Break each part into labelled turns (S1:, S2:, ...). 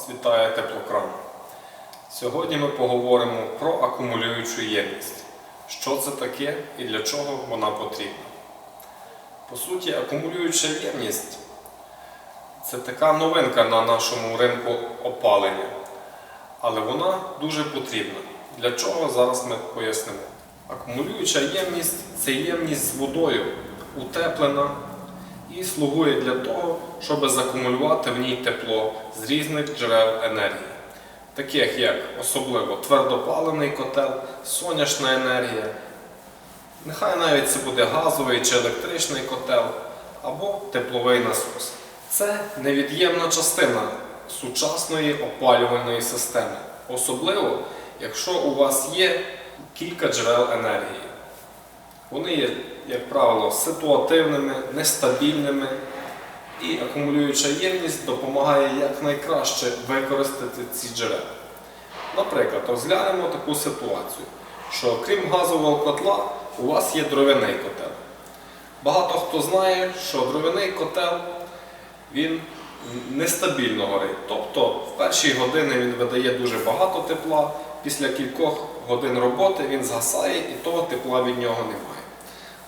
S1: Вас вітає теплокран. Сьогодні ми поговоримо про акумулюючу ємність. Що це таке і для чого вона потрібна. По суті, акумулююча ємність це така новинка на нашому ринку опалення. Але вона дуже потрібна. Для чого зараз ми пояснимо. Акумулююча ємність це ємність з водою, утеплена і слугує для того, щоб закумулювати в ній тепло з різних джерел енергії, таких як особливо твердопаливний котел, сонячна енергія, нехай навіть це буде газовий чи електричний котел або тепловий насос. Це невід'ємна частина сучасної опалювальної системи, особливо якщо у вас є кілька джерел енергії. Вони є, як правило, ситуативними, нестабільними, і акумулююча ємність допомагає якнайкраще використати ці джерела. Наприклад, розглянемо таку ситуацію, що крім газового котла, у вас є дров'яний котел. Багато хто знає, що дров'яний котел він нестабільно горить. Тобто в перші години він видає дуже багато тепла, після кількох годин роботи він згасає і того тепла від нього немає.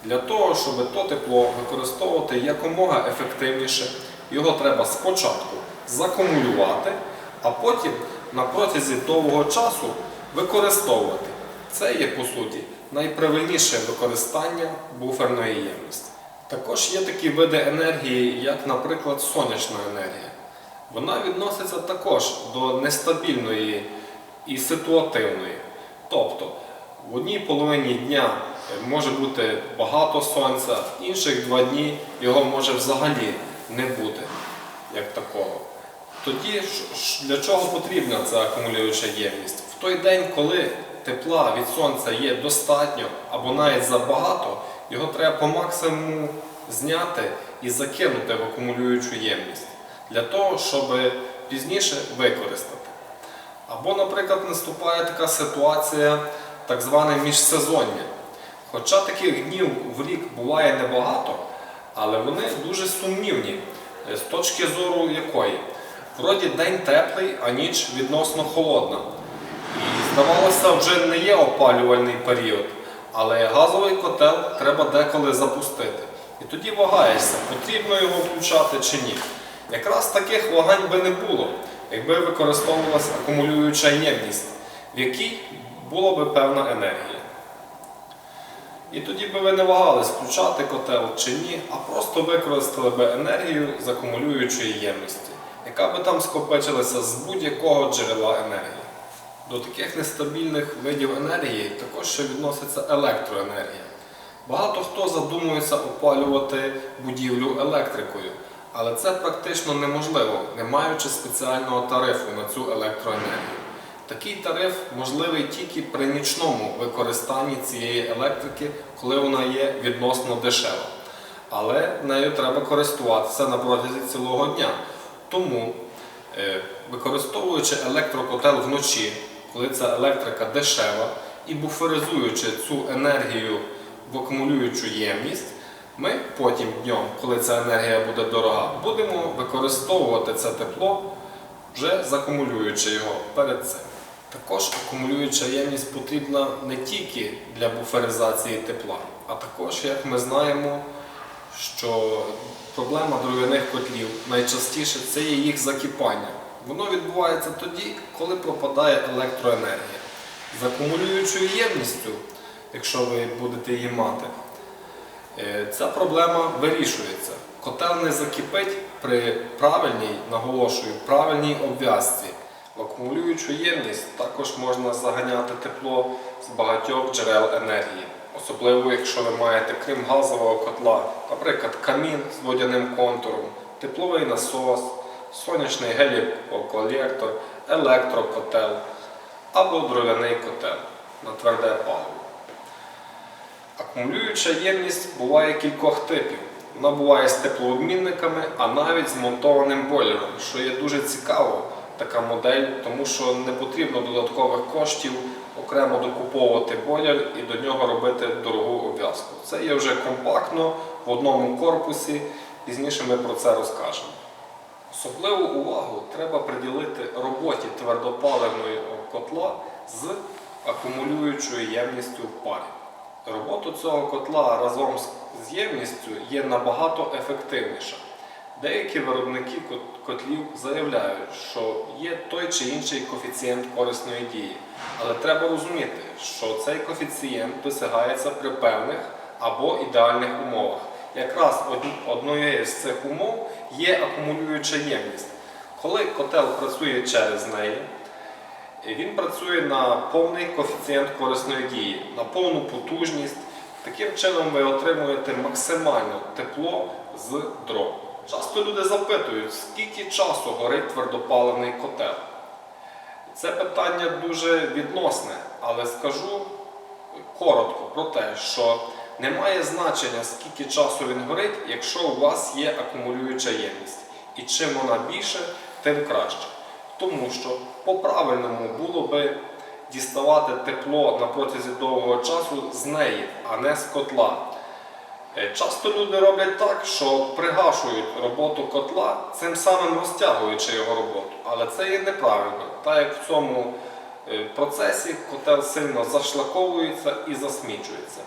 S1: Для того, щоб то тепло використовувати якомога ефективніше, його треба спочатку закумулювати, а потім на протязі довгого часу використовувати. Це є, по суті, найправильніше використання буферної ємності. Також є такі види енергії, як, наприклад, сонячна енергія. Вона відноситься також до нестабільної і ситуативної. Тобто в одній половині дня може бути багато сонця, інших два дні його може взагалі не бути як такого. Тоді для чого потрібна ця акумулююча ємність? В той день, коли тепла від сонця є достатньо або навіть забагато, його треба по максимуму зняти і закинути в акумулюючу ємність для того, щоб пізніше використати. Або, наприклад, наступає така ситуація, так зване міжсезоння. Хоча таких днів в рік буває небагато, але вони дуже сумнівні е, з точки зору якої. Вроді день теплий, а ніч відносно холодна. І здавалося, вже не є опалювальний період, але газовий котел треба деколи запустити. І тоді вагаєшся, потрібно його включати чи ні. Якраз таких вагань би не було, якби використовувалася акумулююча ємність, в якій була би певна енергія. І тоді би ви не вагались включати котел чи ні, а просто використали би енергію з акумулюючої ємності, яка би там скопичилася з будь-якого джерела енергії. До таких нестабільних видів енергії також ще відноситься електроенергія. Багато хто задумується опалювати будівлю електрикою, але це практично неможливо, не маючи спеціального тарифу на цю електроенергію. Такий тариф можливий тільки при нічному використанні цієї електрики, коли вона є відносно дешева. Але нею треба користуватися на протязі цілого дня. Тому, е, використовуючи електрокотел вночі, коли ця електрика дешева, і буферизуючи цю енергію в акумулюючу ємність, ми потім днем, коли ця енергія буде дорога, будемо використовувати це тепло, вже закумулюючи його перед цим. Також акумулююча ємність потрібна не тільки для буферизації тепла, а також, як ми знаємо, що проблема дров'яних котлів найчастіше це є їх закипання. Воно відбувається тоді, коли пропадає електроенергія. З акумулюючою ємністю, якщо ви будете її мати, е, ця проблема вирішується. Котел не закипить при правильній, наголошую, правильній обв'язці. В акумулюючу ємність також можна заганяти тепло з багатьох джерел енергії. Особливо, якщо ви маєте, крім газового котла, наприклад, камін з водяним контуром, тепловий насос, сонячний геліколектор, електрокотел або дров'яний котел на тверде паливо. Акумулююча ємність буває кількох типів. Вона буває з теплообмінниками, а навіть з монтованим бойлером, що є дуже цікаво, така модель, тому що не потрібно додаткових коштів окремо докуповувати бойлер і до нього робити дорогу обв'язку. Це є вже компактно в одному корпусі, пізніше ми про це розкажемо. Особливу увагу треба приділити роботі твердопаливної котла з акумулюючою ємністю в парі. Робота цього котла разом з- ємністю є набагато ефективніша. Деякі виробники котлів заявляють, що є той чи інший коефіцієнт корисної дії, але треба розуміти, що цей коефіцієнт досягається при певних або ідеальних умовах. Якраз однією з цих умов є акумулююча ємність. Коли котел працює через неї, він працює на повний коефіцієнт корисної дії, на повну потужність. Таким чином ви отримуєте максимально тепло з дров. Часто люди запитують, скільки часу горить твердопаливний котел. Це питання дуже відносне, але скажу коротко про те, що немає значення, скільки часу він горить, якщо у вас є акумулююча ємність. І чим вона більше, тим краще. Тому що по-правильному було би діставати тепло на протязі довгого часу з неї, а не з котла. Е, Часто люди роблять так, що пригашують роботу котла, цим самим розтягуючи його роботу. Але це є неправильно, так як в цьому е, процесі котел сильно зашлаковується і засмічується.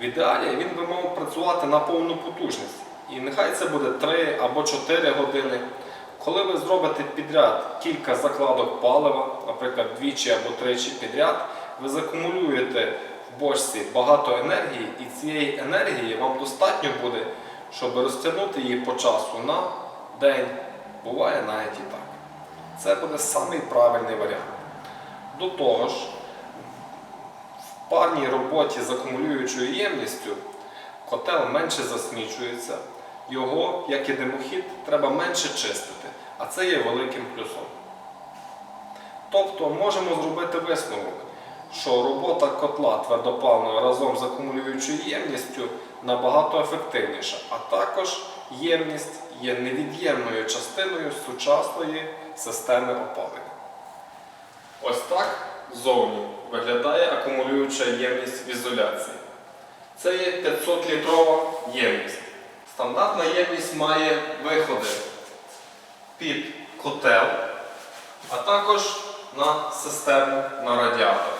S1: В ідеалі він би мав працювати на повну потужність. І нехай це буде 3 або 4 години. Коли ви зробите підряд кілька закладок палива, наприклад, двічі або тричі підряд, ви закумулюєте бочці багато енергії, і цієї енергії вам достатньо буде, щоб розтягнути її по часу на день. Буває навіть і так. Це буде самий правильний варіант. До того ж, в парній роботі з акумулюючою ємністю котел менше засмічується, його, як і димохід, треба менше чистити, а це є великим плюсом. Тобто можемо зробити висновок, що робота котла твердопаливного разом з акумулюючою ємністю набагато ефективніша, а також ємність є невід'ємною частиною сучасної системи опалення. Ось так ззовні виглядає акумулююча ємність в ізоляції. Це є 500 літрова ємність. Стандартна ємність має виходи під котел, а також на систему на радіатор.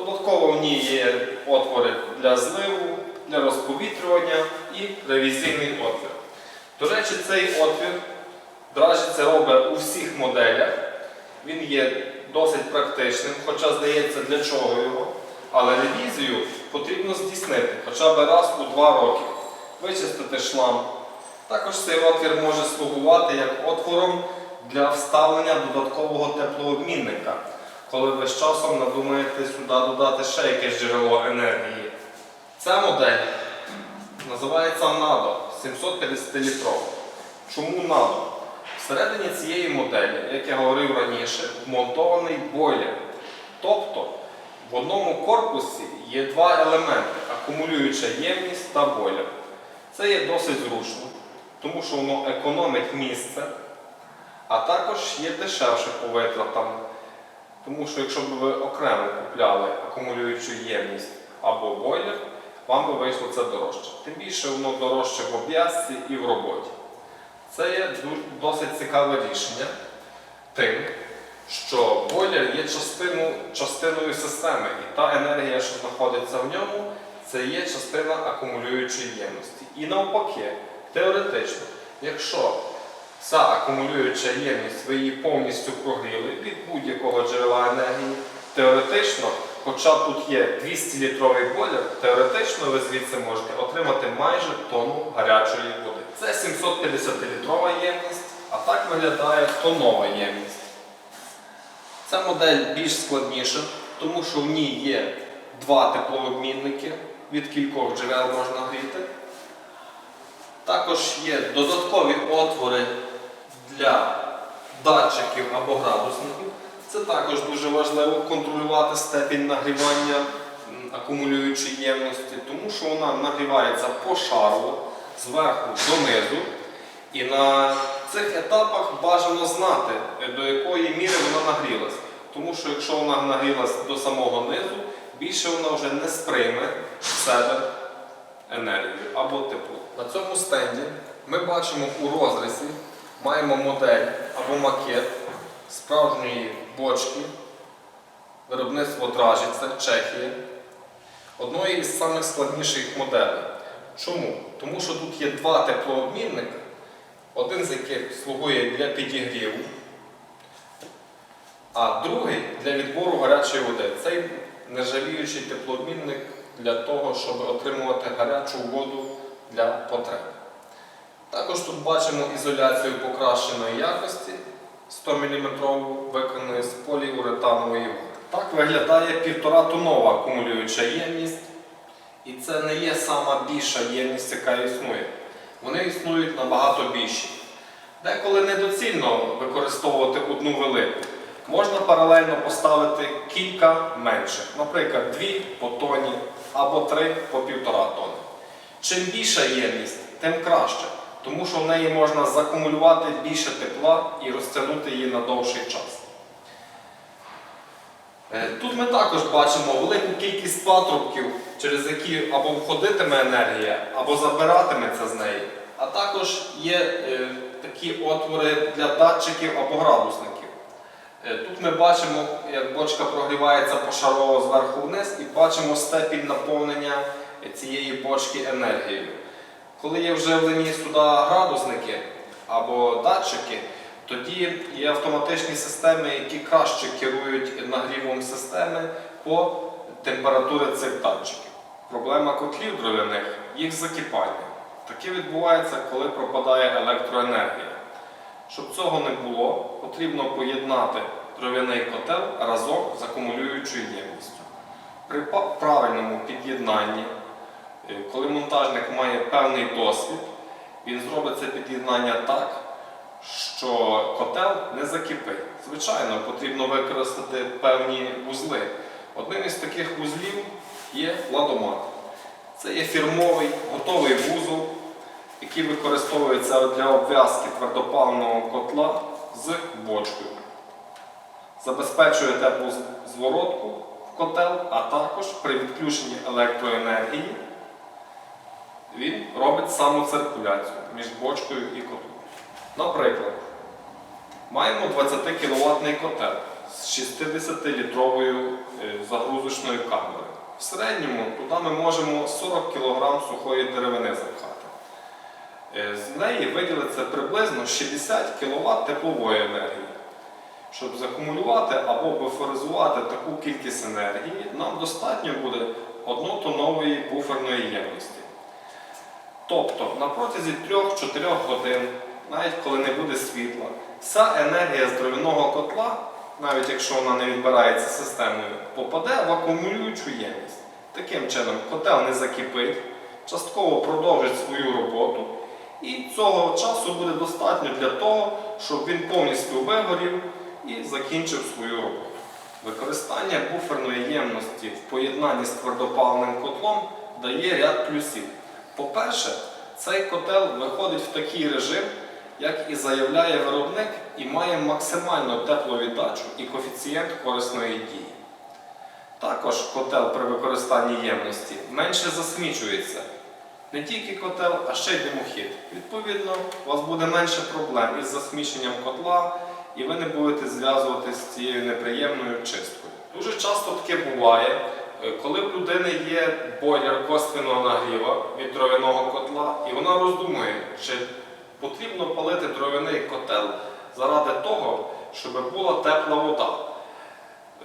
S1: Додатково в ній є отвори для зливу, для розповітрювання і ревізійний отвір. До речі, цей отвір це робить у всіх моделях. Він є досить практичним, хоча здається, для чого його. Але ревізію потрібно здійснити хоча б раз у два роки. Вичистити шлам. Також цей отвір може слугувати як отвором для вставлення додаткового теплообмінника, коли ви з часом надумаєте сюди додати ще якесь джерело енергії. Ця модель називається NADO 750 літрова. Чому NADO? Всередині цієї моделі, як я говорив раніше, вмонтований бойлер. Тобто в одному корпусі є два елементи акумулююча ємність та бойлер. Це є досить зручно, тому що воно економить місце, а також є дешевше по витратам. Тому що якщо б ви окремо купляли акумулюючу ємність або бойлер, вам би вийшло це дорожче. Тим більше воно дорожче в обв'язці і в роботі. Це є досить цікаве рішення тим, що бойлер є частину, частиною системи, і та енергія, що знаходиться в ньому, це є частина акумулюючої ємності. І навпаки, теоретично, якщо ця акумулююча ємність ви її повністю прогріли від будь-якого джерела енергії, теоретично, хоча тут є 200-літровий бойлер, теоретично ви звідси можете отримати майже тонну гарячої води. Це 750-літрова ємність, а так виглядає тонова ємність. Ця модель більш складніша, тому що в ній є два теплообмінники, від кількох джерел можна гріти. Також є додаткові отвори для датчиків або градусників. Це також дуже важливо контролювати степінь нагрівання акумулюючої ємності, тому що вона нагрівається пошарово зверху донизу. І на цих етапах бажано знати, е, до якої міри вона нагрілась. Тому що якщо вона нагрілась до самого низу, більше вона вже не сприйме в себе енергію або тепло. На цьому стенді ми бачимо у розрізі маємо модель або макет справжньої бочки виробництво Дражиця, Чехія. Одної із самих складніших моделей. Чому? Тому що тут є два теплообмінника, один з яких слугує для підігріву, а другий для відбору гарячої води. Цей нержавіючий теплообмінник для того, щоб отримувати гарячу воду для потреб. Також тут бачимо ізоляцію покращеної якості 100 мм виконаної з поліуретанової вати. Так виглядає півтора тонова акумулююча ємність. І це не є сама більша ємність, яка існує. Вони існують набагато більші. Деколи недоцільно використовувати одну велику. Можна паралельно поставити кілька менших, наприклад, дві по тоні або три по півтора тони. Чим більша ємність, тим краще, тому що в неї можна закумулювати більше тепла і розтягнути її на довший час. Е, Тут ми також бачимо велику кількість патрубків, через які або входитиме енергія, або забиратиметься з неї. А також є е, такі отвори для датчиків або градусників. Е, Тут ми бачимо, як бочка прогрівається пошарово зверху вниз і бачимо степінь наповнення цієї бочки енергією. Коли є вживлені сюди градусники або датчики, тоді є автоматичні системи, які краще керують нагрівом системи по температурі цих датчиків. Проблема котлів дровяних їх закипання. Таке відбувається, коли пропадає електроенергія. Щоб цього не було, потрібно поєднати дров'яний котел разом з акумулюючою ємністю. При правильному під'єднанні, коли монтажник має певний досвід, він зробить це під'єднання так, що котел не закипить. Звичайно, потрібно використати певні вузли. Одним із таких вузлів є ладомат. Це є фірмовий готовий вузол, який використовується для обв'язки твердопаливного котла з бочкою. Забезпечує теплу зворотку в котел, а також при відключенні електроенергії він робить саму циркуляцію між бочкою і котлом. Наприклад, маємо 20 кВт котел з 60-літровою е, загрузочною камерою. В середньому туди ми можемо 40 кг сухої деревини запхати. Е, З неї виділиться приблизно 60 кВт теплової енергії. Щоб закумулювати або буферизувати таку кількість енергії, нам достатньо буде однотонової буферної ємності. Тобто на протязі 3-4 годин, навіть коли не буде світла, вся енергія з дровяного котла, навіть якщо вона не відбирається системою, попаде в акумулюючу ємність. Таким чином котел не закипить, частково продовжить свою роботу, і цього часу буде достатньо для того, щоб він повністю вигорів і закінчив свою роботу. Використання буферної ємності в поєднанні з твердопаливним котлом дає ряд плюсів. По-перше, цей котел виходить в такий режим, як і заявляє виробник, і має максимальну тепловіддачу і коефіцієнт корисної дії. Також котел при використанні ємності менше засмічується. Не тільки котел, а ще й димохід. Відповідно, у вас буде менше проблем із засміченням котла, і ви не будете зв'язуватися з цією неприємною чисткою. Дуже часто таке буває, коли в людини є бойлер косвіного нагріва від дров'яного котла, і вона роздумує, чи потрібно палити дров'яний котел заради того, щоб була тепла вода.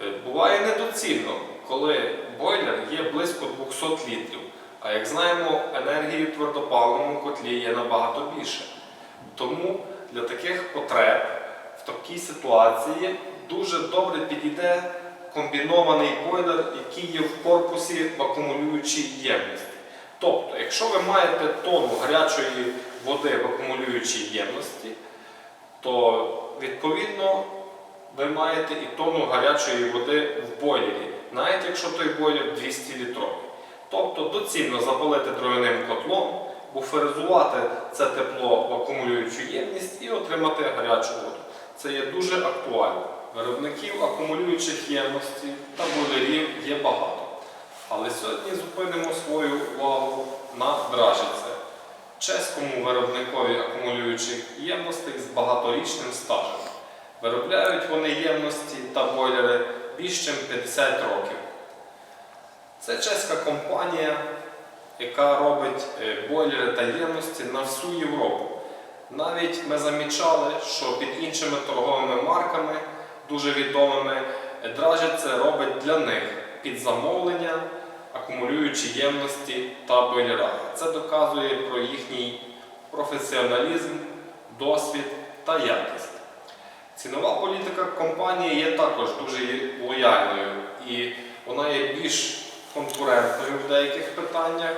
S1: Е, Буває недоцільно, коли бойлер є близько 200 літрів. А як знаємо, енергії в твердопаливному котлі є набагато більше. Тому для таких потреб в такій ситуації дуже добре підійде комбінований бойлер, який є в корпусі в акумулюючій ємності. Тобто, якщо ви маєте тонну гарячої води в акумулюючій ємності, то відповідно ви маєте і тонну гарячої води в бойлері, навіть якщо той бойлер 200 літровий. Тобто доцільно запалити дровяним котлом, буферизувати це тепло в акумулюючу ємність і отримати гарячу воду. Це є дуже актуально. Виробників акумулюючих ємностей та бойлерів є багато. Але сьогодні зупинимо свою увагу на дражице чеському виробникові акумулюючих ємностей з багаторічним стажем. Виробляють вони ємності та бойлери більш ніж 50 років. Це чеська компанія, яка робить е, бойлери та ємності на всю Європу. Навіть ми замічали, що під іншими торговими марками, дуже відомими, е, Дражі це робить для них під замовлення, акумулюючі ємності та бойлера. Це доказує про їхній професіоналізм, досвід та якість. Цінова політика компанії є також дуже лояльною і вона є більш конкурентною в деяких питаннях,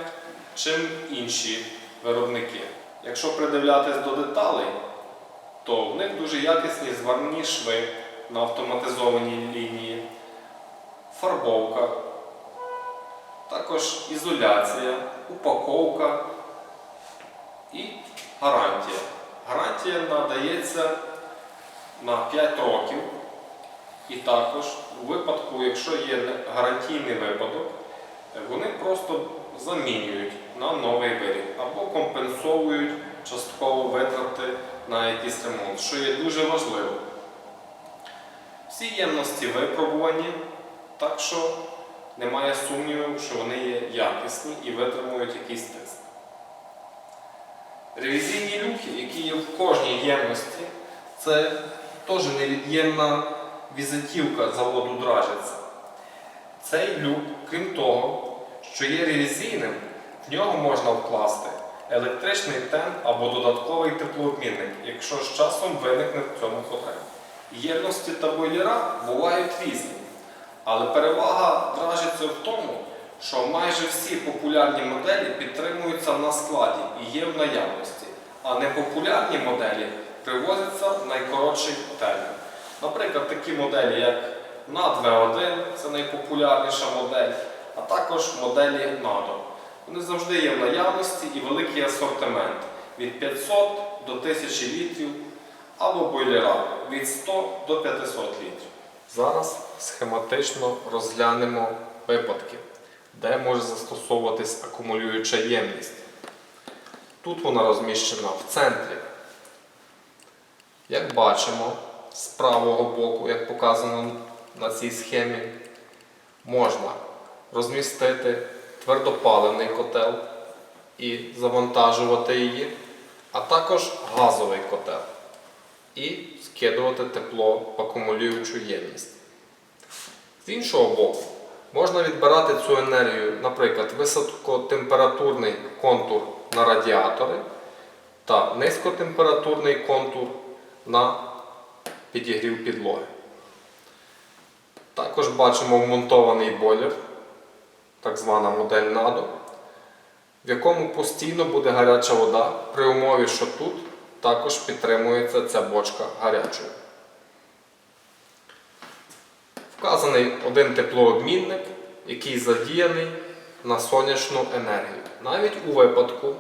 S1: чим інші виробники. Якщо придивлятись до деталей, то в них дуже якісні зварні шви на автоматизованій лінії, фарбовка, також ізоляція, упаковка і гарантія. Гарантія надається на 5 років. І також у випадку, якщо є гарантійний випадок, вони просто замінюють на новий виріб або компенсовують частково витрати на якийсь ремонт, що є дуже важливо. Всі ємності випробувані, так що немає сумніву, що вони є якісні і витримують якийсь тест. Ревізійні люки, які є в кожній ємності, це теж невід'ємна візитівка заводу Дражиця. Цей люк, крім того, що є ревізійним, в нього можна вкласти електричний тен або додатковий теплообмінник, якщо з часом виникне в цьому потреба. Ємності та бойлера бувають різні, але перевага Дражиця в тому, що майже всі популярні моделі підтримуються на складі і є в наявності, а непопулярні моделі привозяться в найкоротший термін. Наприклад, такі моделі, як NAD V1, це найпопулярніша модель, а також моделі NADO. Вони завжди є в наявності і великий асортимент від 500 до 1000 літрів або бойлера від 100 до 500 літрів. Зараз схематично розглянемо випадки, де може застосовуватись акумулююча ємність. Тут вона розміщена в центрі. Як бачимо, з правого боку, як показано на цій схемі, можна розмістити твердопаливний котел і завантажувати її, а також газовий котел і скидувати тепло в акумулюючу ємність. З іншого боку, можна відбирати цю енергію, наприклад, високотемпературний контур на радіатори та низькотемпературний контур на підігрів підлоги. Також бачимо вмонтований бойлер, так звана модель NADO, в якому постійно буде гаряча вода при умові, що тут також підтримується ця бочка гарячою. Вказаний один теплообмінник, який задіяний на сонячну енергію. Навіть у випадку,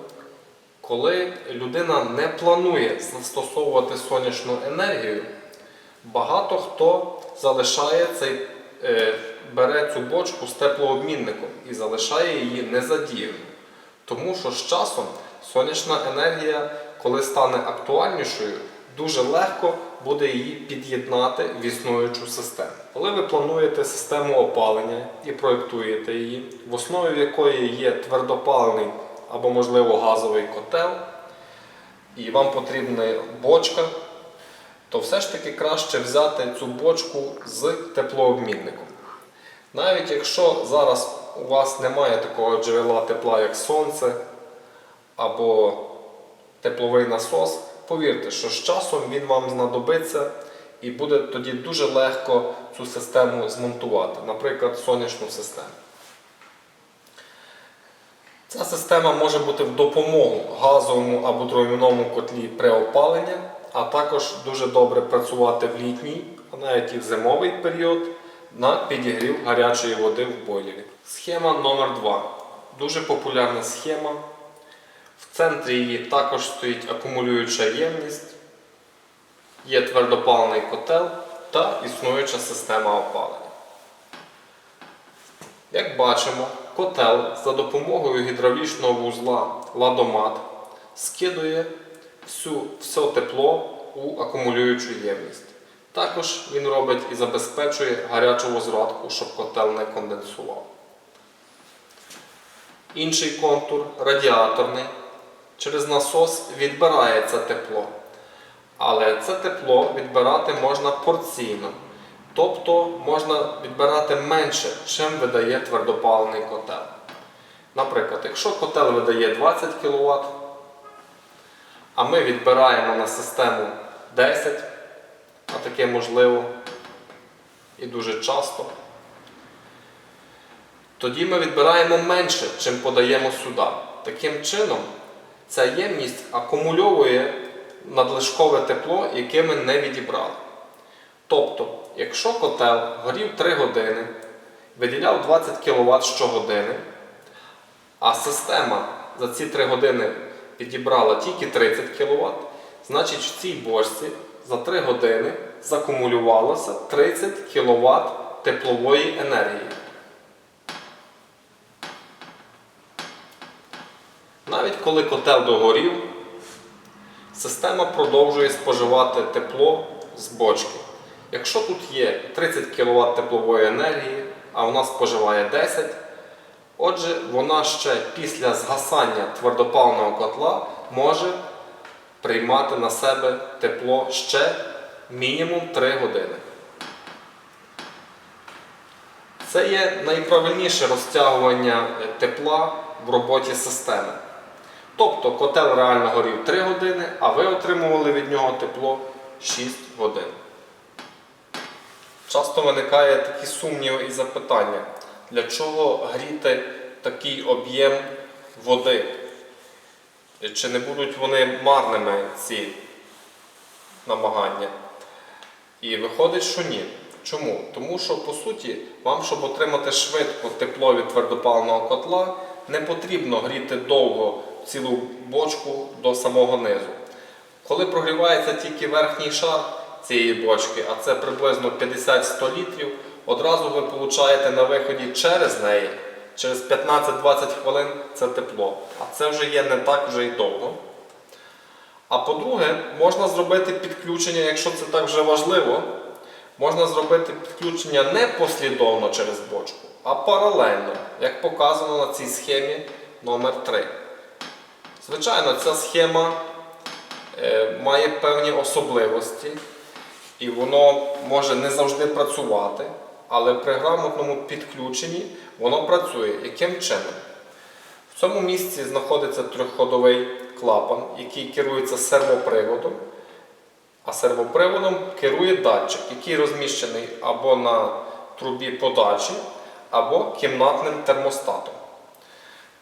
S1: коли людина не планує застосовувати сонячну енергію, багато хто залишає цей, е, бере цю бочку з теплообмінником і залишає її незадіяною. Тому що з часом сонячна енергія, коли стане актуальнішою, дуже легко буде її під'єднати в існуючу систему. Коли ви плануєте систему опалення і проєктуєте її, в основі якої є твердопаливний або, можливо, газовий котел, і вам потрібна бочка, то все ж таки краще взяти цю бочку з теплообмінником. Навіть якщо зараз у вас немає такого джерела тепла, як сонце або тепловий насос, повірте, що з часом він вам знадобиться і буде тоді дуже легко цю систему змонтувати, наприклад, сонячну систему. Ця система може бути в допомогу газовому або дров'яному котлі при опаленні, а також дуже добре працювати в літній, а навіть і в зимовий період на підігрів гарячої води в бойлері. Схема номер 2 Дуже популярна схема. В центрі її також стоїть акумулююча ємність, є твердопаливний котел та існуюча система опалення. Як бачимо, котел за допомогою гідравлічного вузла ладомат скидує всю, все тепло у акумулюючу ємність. Також він робить і забезпечує гарячу возвратку, щоб котел не конденсував. Інший контур радіаторний. Через насос відбирає це тепло. Але це тепло відбирати можна порційно. Тобто можна відбирати менше, чим видає твердопаливний котел. Наприклад, якщо котел видає 20 кВт, а ми відбираємо на систему 10, а таке можливо і дуже часто, тоді ми відбираємо менше, чим подаємо сюди. Таким чином, ця ємність акумульовує надлишкове тепло, яке ми не відібрали. Тобто, якщо котел горів 3 години, виділяв 20 кВт щогодини, а система за ці 3 години підібрала тільки 30 кВт, значить в цій бочці за 3 години закумулювалося 30 кВт теплової енергії. Навіть коли котел догорів, система продовжує споживати тепло з бочки. Якщо тут є 30 кВт теплової енергії, а вона споживає 10, отже, вона ще після згасання твердопаливного котла може приймати на себе тепло ще мінімум 3 години. Це є найправильніше розтягування тепла в роботі системи. Тобто котел реально горів 3 години, а ви отримували від нього тепло 6 годин. Часто виникає такі сумніви і запитання, для чого гріти такий об'єм води? Чи не будуть вони марними ці намагання? І виходить, що ні. Чому? Тому що, по суті, вам, щоб отримати швидко тепло від твердопаливного котла, не потрібно гріти довго цілу бочку до самого низу. Коли прогрівається тільки верхній шар цієї бочки, а це приблизно 50-100 літрів, одразу ви получаєте на виході через неї, через 15-20 хвилин це тепло. А це вже є не так вже й довго. А по-друге, можна зробити підключення, якщо це так вже важливо, можна зробити підключення не послідовно через бочку, а паралельно, як показано на цій схемі номер 3 Звичайно, ця схема е, має певні особливості, і воно може не завжди працювати, але при грамотному підключенні воно працює. Яким чином? В цьому місці знаходиться трьохходовий клапан, який керується сервоприводом, а сервоприводом керує датчик, який розміщений або на трубі подачі, або кімнатним термостатом.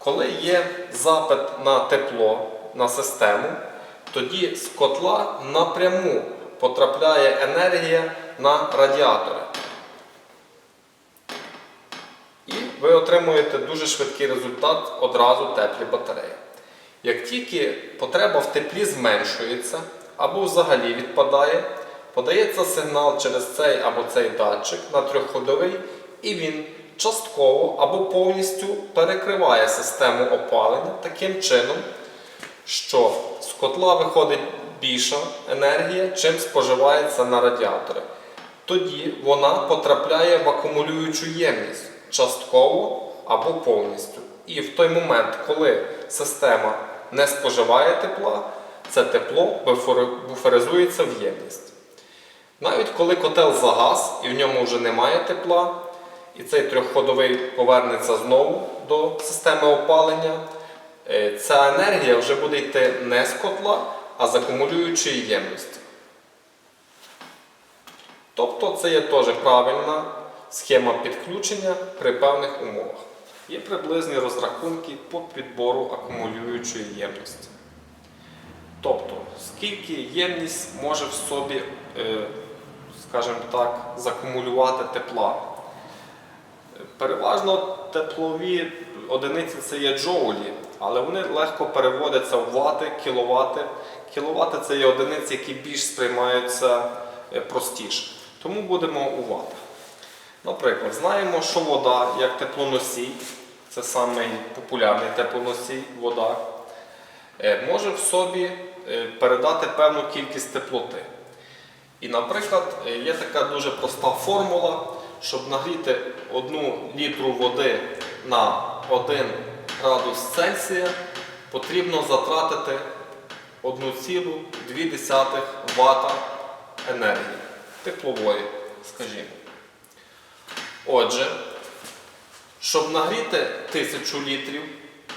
S1: Коли є запит на тепло на систему, тоді з котла напряму потрапляє енергія на радіатори. І ви отримуєте дуже швидкий результат одразу теплі батареї. Як тільки потреба в теплі зменшується або взагалі відпадає, подається сигнал через цей або цей датчик на трьохходовий, і він частково або повністю перекриває систему опалення таким чином, що з котла виходить більша енергія, чим споживається на радіатори. Тоді вона потрапляє в акумулюючу ємність частково або повністю. І в той момент, коли система не споживає тепла, це тепло буферизується в ємність. Навіть коли котел загас і в ньому вже немає тепла, і цей трьохходовий повернеться знову до системи опалення, е, ця енергія вже буде йти не з котла, а з акумулюючої ємності. Тобто це є теж правильна схема підключення при певних умовах. Є приблизні розрахунки по підбору акумулюючої ємності. Тобто, скільки ємність може в собі, е, скажімо так, закумулювати тепла. Переважно теплові одиниці це є джоулі, але вони легко переводяться в вати, кіловати. Кіловати це є одиниці, які більш сприймаються е, простіше. Тому будемо у ватах. Наприклад, знаємо, що вода як теплоносій, це самий популярний теплоносій вода. е, може в собі е, передати певну кількість теплоти. І, наприклад, є така дуже проста формула, щоб нагріти 1 літру води на 1 градус Цельсія, потрібно затратити 1,2 Вт енергії теплової, скажімо. Отже, щоб нагріти 1000 літрів,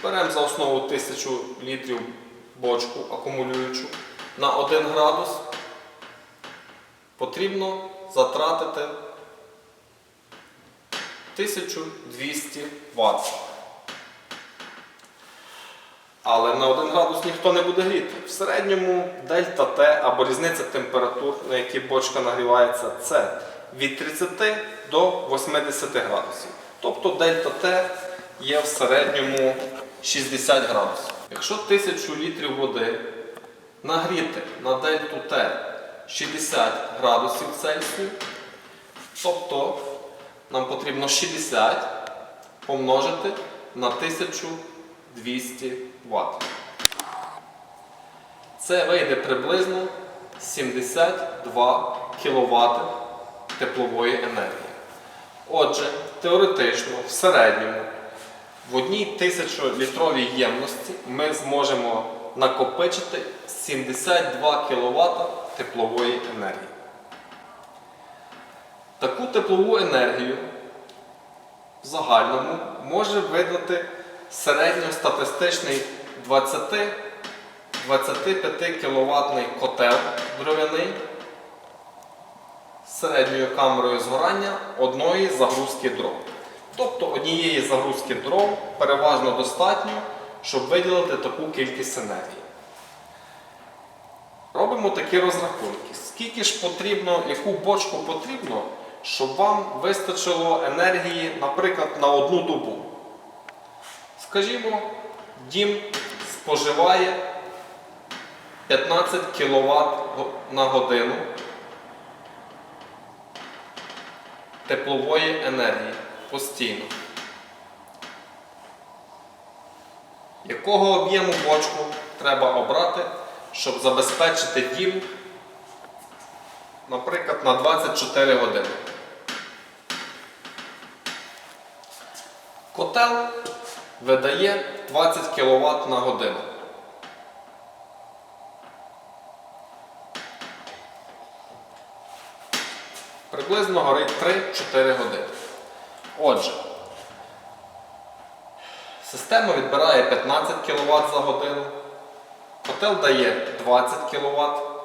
S1: беремо за основу 1000 літрів бочку акумулюючу на 1 градус, потрібно затратити 1200 Вт. Але на 1 градус ніхто не буде гріти. В середньому дельта Т або різниця температур, на які бочка нагрівається, це від 30 до 80 градусів. Тобто дельта Т є в середньому 60 градусів. Якщо 1000 літрів води нагріти на дельту Т 60 градусів Цельсію, тобто нам потрібно 60 помножити на 1200 Вт. Це вийде приблизно 72 кВт теплової енергії. Отже, теоретично, в середньому, в одній 1000-літровій ємності ми зможемо накопичити 72 кВт теплової енергії. Таку теплову енергію в загальному може видати середньостатистичний 20-25 кВт котел дров'яний з середньою камерою згорання одної загрузки дров. Тобто однієї загрузки дров переважно достатньо, щоб виділити таку кількість енергії. Робимо такі розрахунки. Скільки ж потрібно, яку бочку потрібно, щоб вам вистачило енергії, наприклад, на одну добу. Скажімо, дім споживає 15 кВт на годину теплової енергії постійно. Якого об'єму бочку треба обрати, щоб забезпечити дім, наприклад, на 24 години? Котел видає 20 кВт на годину. Приблизно горить 3-4 години. Отже, система відбирає 15 кВт за годину, котел дає 20 кВт.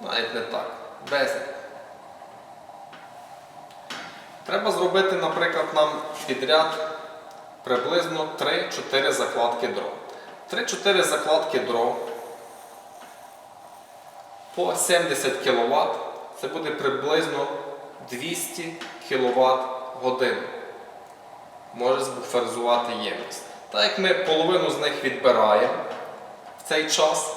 S1: Навіть не так. 10. Треба зробити, наприклад, нам підряд приблизно 3-4 закладки дров. 3-4 закладки дров по 70 кВт це буде приблизно 200 кВт годину. Може збуферизувати ємність. Так як ми половину з них відбираємо в цей час,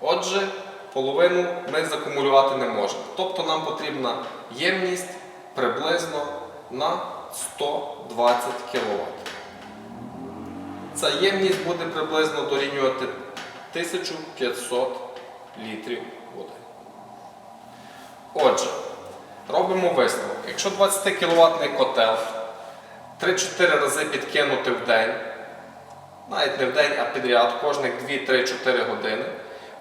S1: отже, половину ми закумулювати не можемо. Тобто нам потрібна ємність приблизно на 120 кВт. Ця ємність буде приблизно дорівнювати 1500 літрів води. Отже, робимо висновок. Якщо 20 кВт котел 3-4 рази підкинути в день, навіть не в день, а підряд, кожних 2-3-4 години,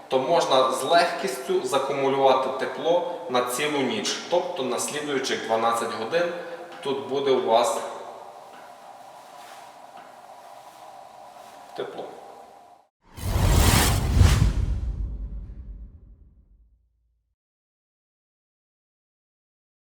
S1: то можна з легкістю закумулювати тепло на цілу ніч. Тобто на слідуючих 12 годин тут буде у вас тепло.